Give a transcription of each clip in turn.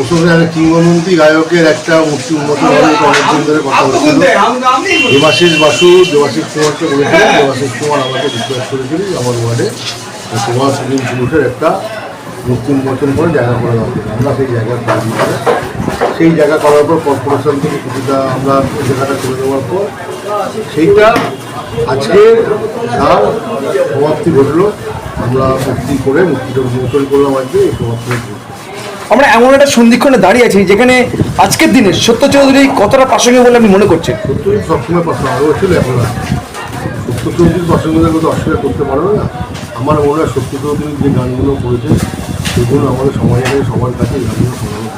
একটা কিংবদন্তি গায়কের একটা মূর্তি হবে এটা অনেকদিন ধরে কথা হচ্ছিল দেবাশিস বাসু, দেবাশিস কুমারকে বলেছিলেন, দেবাশিস কুমার আমাকে রিকোয়েস্ট করেছিলেন আমার ওয়ার্ডে কুমার সুনীল পুরুষের একটা মূর্তি উন্মোচন করে জায়গা করে দেওয়া আমরা সেই জায়গা করে সেই জায়গা করার পর কর্পোরেশন থেকে কিছুটা আমরা জায়গাটা করে দেওয়ার পর সেইটা আজকে তার সমাপ্তি ঘটলো। আমরা মুক্তি করে মুক্তিটা উন্মোচন করলাম আজকে এই সমাপ্তি। আমরা এমন একটা সন্ধিক্ষণে দাঁড়িয়ে আছি যেখানে আজকের দিনে সত্য চৌধুরী কতটা প্রাসঙ্গিক বলে আমি মনে করছেন? সত্যি সবসময় আরও ছিল এখন সত্য চৌধুরীর পছন্দের কথা অস্বীকার করতে পারবে না। আমার মনে হয় সত্য চৌধুরীর যে গানগুলো করেছে সেগুলো আমাদের সমাজের সবার কাছে গানগুলো শোনানো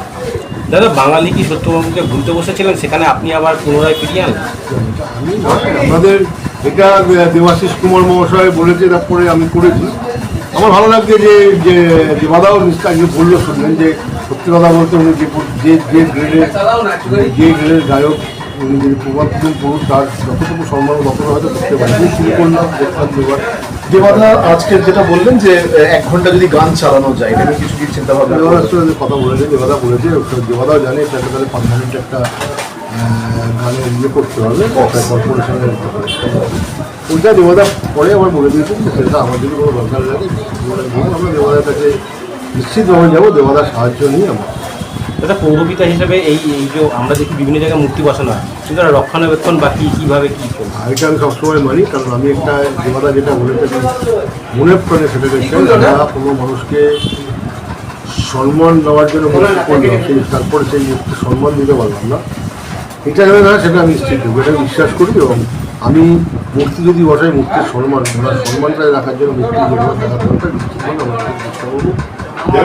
দাদা বাঙালি কি সত্যবাবুকে ভুলতে বসেছিলেন? সেখানে আপনি আবার পুনরায় ফিরিয়ে আনলেন? আমি আমাদের এটা দেবাশিস কুমার মহাশয় বলেছে তারপরে আমি করেছি। আমার ভালো লাগছে যে যে দেবাদাও নিশ্চয় আজকে বলল শুনলেন যে সত্যি কথা বলতে উনি যে যে যে গ্রেডের যে গ্রেডের গায়ক উনি যে প্রভাবগুলো পুরুষ তার যতটুকু সম্মান ততটা হয়তো করতে পারি আমি শুরু করলাম দেখলাম দেবার দেবাদা আজকে যেটা বললেন যে এক ঘণ্টা যদি গান চালানো যায় এটা কিছু কি চিন্তা ভাবনা দেবাদার কথা বলেছে দেবাদা বলেছে দেবাদাও জানে এটাকে তাহলে পারমানেন্ট একটা আহ, গানের ইয়ে করতে হবে কর্পোরেশনের ওইটা দেবাদা পরে আবার বলে দিয়েছেন সেটা আমার যদি কোনো দরকার লাগে আমরা দেবাদার কাছে নিশ্চিতভাবে যাব দেবাদার সাহায্য নিয়ে আমরা। দাদা পৌরপিতা হিসেবে এই এই যে আমরা দেখি বিভিন্ন জায়গায় মূর্তি বসানো হয় কিন্তু তার রক্ষণাবেক্ষণ বা কী কীভাবে কী এটা আমি সবসময় মানি কারণ আমি একটা দেবাদা যেটা বলেছে আমি মনে প্রাণে সেটা চাই যারা কোনো মানুষকে সম্মান দেওয়ার জন্য করলাম সেই তারপরে সেই মূর্তি সম্মান দিতে পারলাম না। এটা হবে না সেটা আমি নিশ্চিত দেবো এটা বিশ্বাস করি এবং আমি মূর্তি যদি বসাই মূর্তির সম্মান সম্মানটা রাখার জন্য মূর্তি থাকার দরকার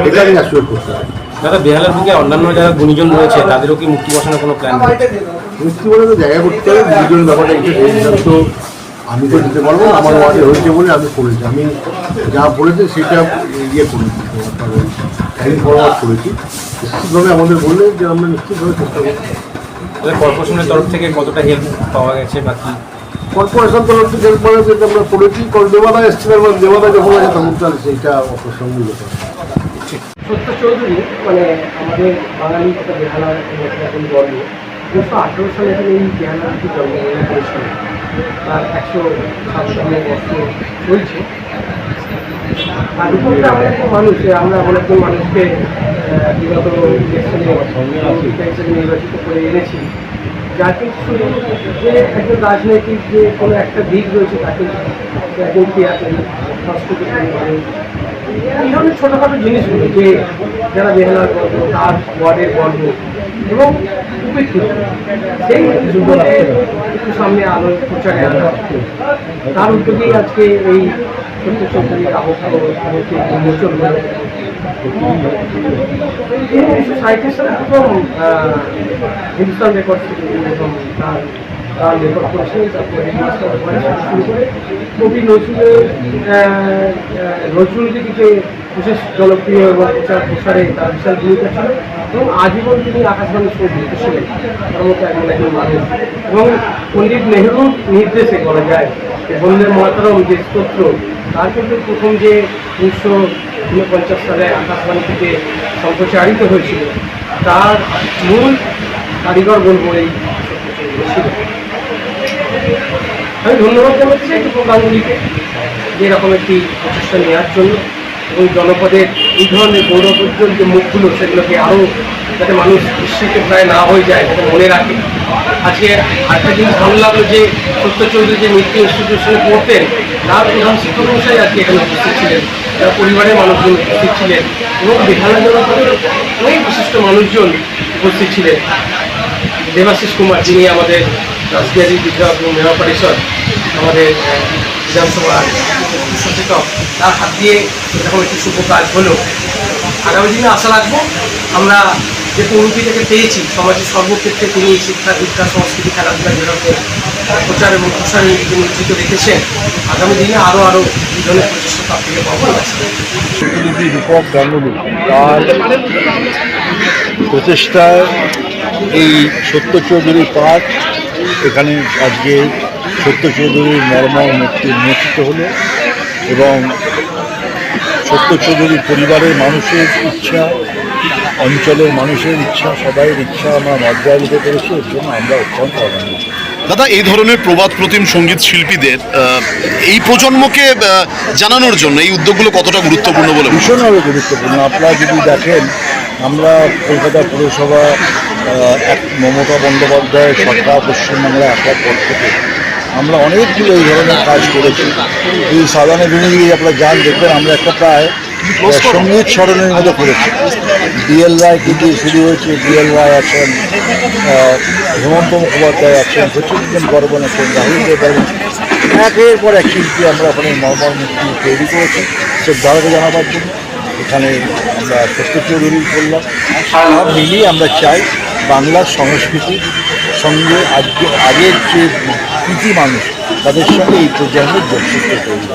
এটা আমি অ্যাসিওর করতে পারি দাদা বেহালার বুকে অন্যান্য যারা গুণীজন রয়েছে তাদেরও কি মূর্তি বসানোর কোনো প্ল্যান মূর্তি বলে জায়গা করতে হবে দুজনের ব্যাপারটা একটু সেই আমি তো দিতে পারব না আমার ওয়ার্ডে হয়েছে বলে আমি করেছি। আমি যা বলেছে সেটা ইয়ে করেছি ক্যারি ফরওয়ার্ড করেছি। নিশ্চিতভাবে আমাদের বললে যে আমরা নিশ্চিতভাবে চেষ্টা তাহলে কর্পোরেশনের তরফ থেকে কতটা হেল্প পাওয়া গেছে বা কি? কর্পোরেশন তরফ থেকে হেল্প করা যেটা আমরা করেছি। দেবাদা এসেছিলেন দেবাদা যখন আছে তখন তার সেইটা অপ্রসঙ্গিক সত্য চৌধুরী মানে আমাদের বাঙালি একটা বেহালার এখন গর্ব উনিশশো আঠেরো সালে এখানে এই বেহালাটি জন্মগ্রহণ করেছিলেন তার একশো সাতষট্টি বর্ষ চলছে। আর উপরটা আমরা একটা মানুষ আমরা এমন একজন মানুষকে বিগত ইলেকশনে নির্বাচিত করে এনেছি। যার কিন্তু যে একজন রাজনৈতিক যে কোনো একটা দিক রয়েছে, তাকে একজন ক্রিয়াকারী সংস্কৃতিক মানুষ এই ধরনের ছোটোখাটো জিনিসগুলো যে যারা বেহালার গর্ব তার ওয়ার্ডের গর্ব এবং উপেক্ষিত সেই জিনিসগুলো একটু সামনে আলো প্রচারে আনা তার উদ্যোগেই আজকে এই সত্য আহত আহত উন্মোচন হলো উনিশশো ষাটের সালে প্রথম হিন্দুস্তান রেকর্ড থেকে তার তার করেছিলেন তারপরে কবি নজরুলের আহ, আহ, বিশেষ জনপ্রিয় এবং প্রচার প্রসারে তার বিশাল ভূমিকা ছিল এবং আজীবন তিনি আকাশবাণীর সঙ্গে যুক্ত ছিলেন তার মতো একজন একজন মানুষ এবং পণ্ডিত নেহরুর নির্দেশে করা যায় বন্দে মাতরম যে স্তোত্র তার কিন্তু প্রথম যে উনিশশো ঊনপঞ্চাশ সালে আকাশবাণী থেকে সম্প্রচারিত হয়েছিল। তার মূল কারিগর বলব এই ছিল। আমি ধন্যবাদ জানাতে চাই দীপক গাঙ্গুলিকে যে এরকম একটি প্রচেষ্টা নেওয়ার জন্য এবং জনপদের এই ধরনের গৌরব উজ্জ্বল যে মুখগুলো সেগুলোকে আরও যাতে মানুষ বিস্মৃত প্রায় না হয়ে যায়, যাতে মনে রাখে। আজকে আরেকটা জিনিস ভালো লাগল যে সত্য চৌধুরী যে নৃত্য ইনস্টিটিউশনে পড়তেন তার প্রধান শিক্ষক মশাই আজকে এখানে উপস্থিত ছিলেন। তার পরিবারের মানুষজন উপস্থিত ছিলেন এবং বেহালা জনপদের অনেক বিশিষ্ট মানুষজন উপস্থিত ছিলেন। দেবাশিস কুমার যিনি আমাদের রাজবিহারী বিদ্যা এবং মেয়র পরিষদ আমাদের বিধানসভার সচেতক তার হাত দিয়ে এরকম একটি শুভ কাজ হলো। আগামী দিনে আশা রাখব আমরা যে পৌরপিতাকে পেয়েছি, সমাজের সর্বক্ষেত্রে তিনি শিক্ষা দীক্ষা সংস্কৃতি, খেলাধুলা যেরকম প্রচার এবং প্রসারে নিজেকে নিয়োজিত রেখেছেন। আগামী দিনে আরও আরও ধরনের প্রচেষ্টা তার থেকে পাবো দীপক গাঙ্গুলি, তার প্রচেষ্টায় এই সত্য চৌধুরী পাঠ এখানে আজকে সত্য চৌধুরীর মর্মর মূর্তি উন্মোচিত হলো এবং সত্য চৌধুরীর পরিবারের মানুষের ইচ্ছা, অঞ্চলের মানুষের ইচ্ছা সবাই ইচ্ছা আমরা মর্যাদিত করেছি, এর জন্য আমরা অত্যন্ত আনন্দিত। দাদা এই ধরনের প্রবাদ প্রতিম সংগীত শিল্পীদের এই প্রজন্মকে জানানোর জন্য এই উদ্যোগগুলো কতটা গুরুত্বপূর্ণ বলে ভীষণভাবে গুরুত্বপূর্ণ। আপনারা যদি দেখেন আমরা কলকাতা পুরসভা এক মমতা বন্দ্যোপাধ্যায় সরকার পশ্চিমবাংলায় আসার পর থেকে আমরা অনেকগুলো এই ধরনের কাজ করেছি। এই সাধারণ যদি আপনারা যান দেখবেন আমরা একটা প্রায় সংগীত স্মরণের মতো করেছি ডিএল রায়কে দিয়ে শুরু হয়েছে ডিএল রায় আছেন হেমন্ত মুখোপাধ্যায় আছেন সচিন বর্মন আছেন, রাহুল দেব একের পর এক শিল্পী আমরা ওখানে মর্মর মূর্তি তৈরি করেছি। শ্রদ্ধাকে জানাবার জন্য। এখানে আমরা সত্য চৌধুরী করলাম। সব মিলিয়ে আমরা চাই বাংলার সংস্কৃতির সঙ্গে আজকে আগের যে কৃতি মানুষ, তাদের সঙ্গে এই প্রজন্মের যোগসূত্র তৈরি।